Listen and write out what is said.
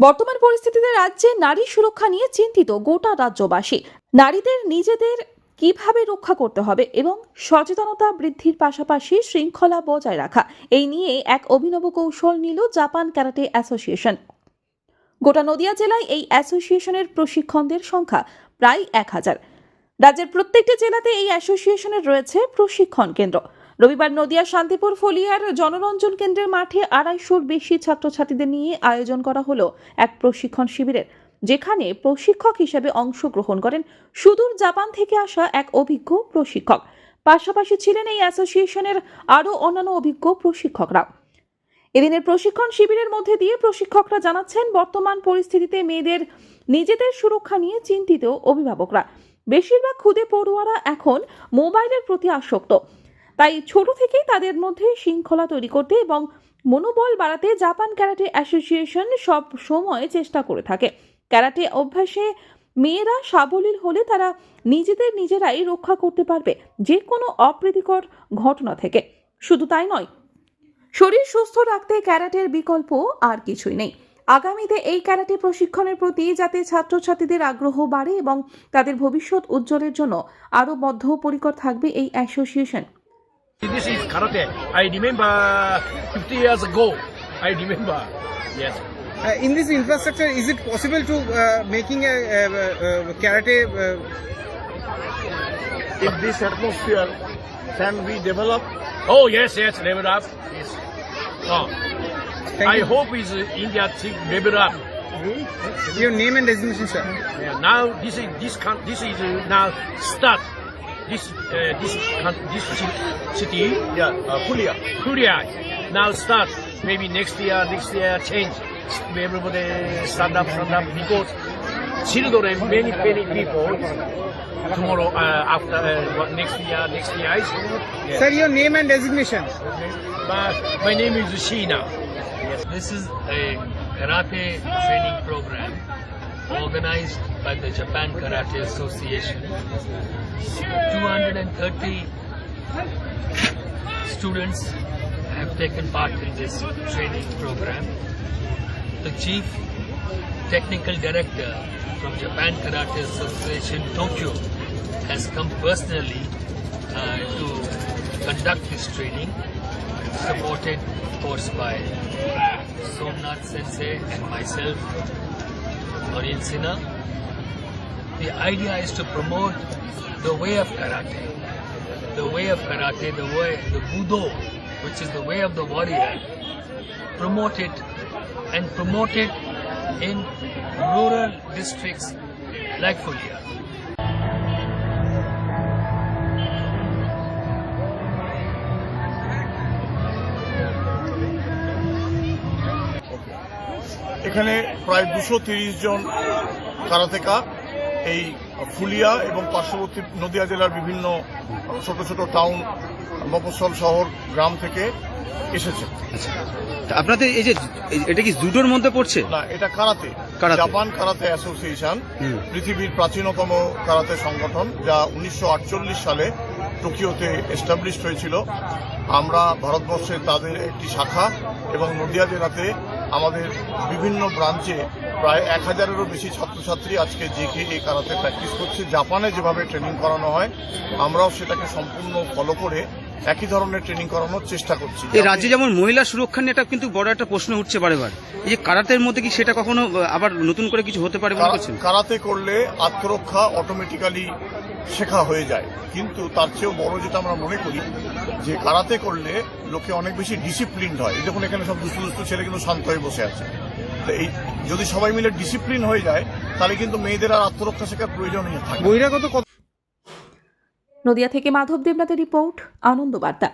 বর্তমান পরিস্থিতিতে রাজ্যে নারী সুরক্ষা নিয়ে চিন্তিত গোটা রাজ্যবাসী। নারীদের নিজেদের কীভাবে রক্ষা করতে হবে এবং সচেতনতা বৃদ্ধির পাশাপাশি শৃঙ্খলা বজায় রাখা, এই নিয়ে এক অভিনব কৌশল নিল জাপান ক্যারাটে অ্যাসোসিয়েশন। গোটা নদিয়া জেলায় এই অ্যাসোসিয়েশনের প্রশিক্ষণদের সংখ্যা প্রায় এক হাজার। রাজ্যের প্রত্যেকটি জেলাতে এই অ্যাসোসিয়েশনের রয়েছে প্রশিক্ষণ কেন্দ্র। রবিবার নদিয়া শান্তিপুর ফলিয়ার জনরঞ্জন কেন্দ্রের মাঠে আড়াইশোর বেশি ছাত্রছাত্রীদের নিয়ে আয়োজন করা হলো এক প্রশিক্ষণ শিবিরের, যেখানে প্রশিক্ষক হিসেবে অংশগ্রহণ করেন সুদূর জাপান থেকে আসা এক অভিজ্ঞ প্রশিক্ষক। পাশাপাশি ছিলেন এই অ্যাসোসিয়েশনের আরও অন্যান্য অভিজ্ঞ প্রশিক্ষকরা। এদিনের প্রশিক্ষণ শিবিরের মধ্যে দিয়ে প্রশিক্ষকরা জানাচ্ছেন, বর্তমান পরিস্থিতিতে মেয়েদের নিজেদের সুরক্ষা নিয়ে চিন্তিত অভিভাবকরা। বেশিরভাগ খুদে পড়ুয়ারা এখন মোবাইলের প্রতি আসক্ত। তাই ছোট থেকেই তাদের মধ্যে শৃঙ্খলা তৈরি করতে এবং মনোবল বাড়াতে জাপান ক্যারাটে অ্যাসোসিয়েশন সব সময় চেষ্টা করে থাকে। ক্যারাটে অভ্যাসে মেয়েরা সাবলীল হলে তারা নিজেদের নিজেরাই রক্ষা করতে পারবে যে কোনো অপ্রীতিকর ঘটনা থেকে। শুধু তাই নয়, শরীর সুস্থ রাখতে ক্যারাটের বিকল্প আর কিছুই নেই। আগামীতে এই ক্যারাটে প্রশিক্ষণের প্রতি যাতে ছাত্রছাত্রীদের আগ্রহ বাড়ে এবং তাদের ভবিষ্যৎ উজ্জ্বলের জন্য আরও বদ্ধপরিকর থাকবে এই association. This is karate. I remember 50 years ago. I remember. Yes. Uh, in this infrastructure, is it possible to uh, making a, uh uh karate? Uh, if this atmosphere can be developed, Oh yes, yes. Level up. Yes. Oh, thank I you. hope is uh, India think level up. Your name and designation, sir. Yeah, now this is this con- this is uh, now start. This uh, this con- this city yeah, uh, Pulia. Korea now start. Maybe next year, next year change. Everybody stand up, stand up because children, many many people tomorrow uh, after uh, what, next year, next year. is- Yeah. Sir, your name and designation. My, my name is Sheena. This is a karate training program organized by the Japan Karate Association. 230 students have taken part in this training program. The chief technical director from Japan Karate Association Tokyo has come personally uh, to conduct this training, supported of course by Somnath Sensei and myself, Noreen Sinha. The idea is to promote the way of karate, the way of karate, the way, the Budo, which is the way of the warrior, promote it and promote it in rural districts like Fulia. এখানে প্রায় দুশো তিরিশ জন কারাতেকা এই ফুলিয়া এবং পার্শ্ববর্তী নদিয়া জেলার বিভিন্ন ছোট ছোট টাউন মফস্বল শহর গ্রাম থেকে এসেছে। আপনাদের এই যে এটা কি জুডোর মধ্যে পড়ছে? না এটা karate. Karate. Japan karate association পৃথিবীর প্রাচীনতম কারাতে সংগঠন যা উনিশশো আটচল্লিশ সালে টোকিওতে এস্টাবলিশড হয়েছিল। আমরা ভারতবর্ষে তাদের একটি শাখা এবং নদিয়া জেলাতে আমাদের বিভিন্ন ব্রাঞ্চে প্রায় এক হাজারেরও বেশি ছাত্রছাত্রী আজকে জেকে এই কারাতে প্র্যাকটিস করছে। জাপানে যেভাবে ট্রেনিং করানো হয় আমরাও সেটাকে সম্পূর্ণ ফলো করে একই ধরনের ট্রেনিং করানোর চেষ্টা করছি। এই রাজ্যে যেমন মহিলা সুরক্ষা নিয়ে একটা কিন্তু বড় একটা প্রশ্ন উঠছে বারেবার। এই যে কারাতের মধ্যে কি সেটা কখনো আবার নতুন করে কিছু হতে পারে কারা- কারাতে করলে আত্মরক্ষা অটোমেটিক্যালি শেখা হয়ে যায়। কিন্তু তার চেয়েও বড় যেটা আমরা মনে করি যে কারাতে করলে লোকে অনেক বেশি ডিসিপ্লিন হয়। এই দেখুন এখানে সব দুস্থ দুস্থ ছেলে কিন্তু শান্ত হয়ে বসে আছে। তো এই যদি সবাই মিলে ডিসিপ্লিন হয়ে যায় তাহলে কিন্তু মেয়েদের আর আত্মরক্ষা শেখার প্রয়োজন থাকে বহিরাগত কত নদিয়া থেকে মাধব দেবনাথের রিপোর্ট আনন্দ বার্তা।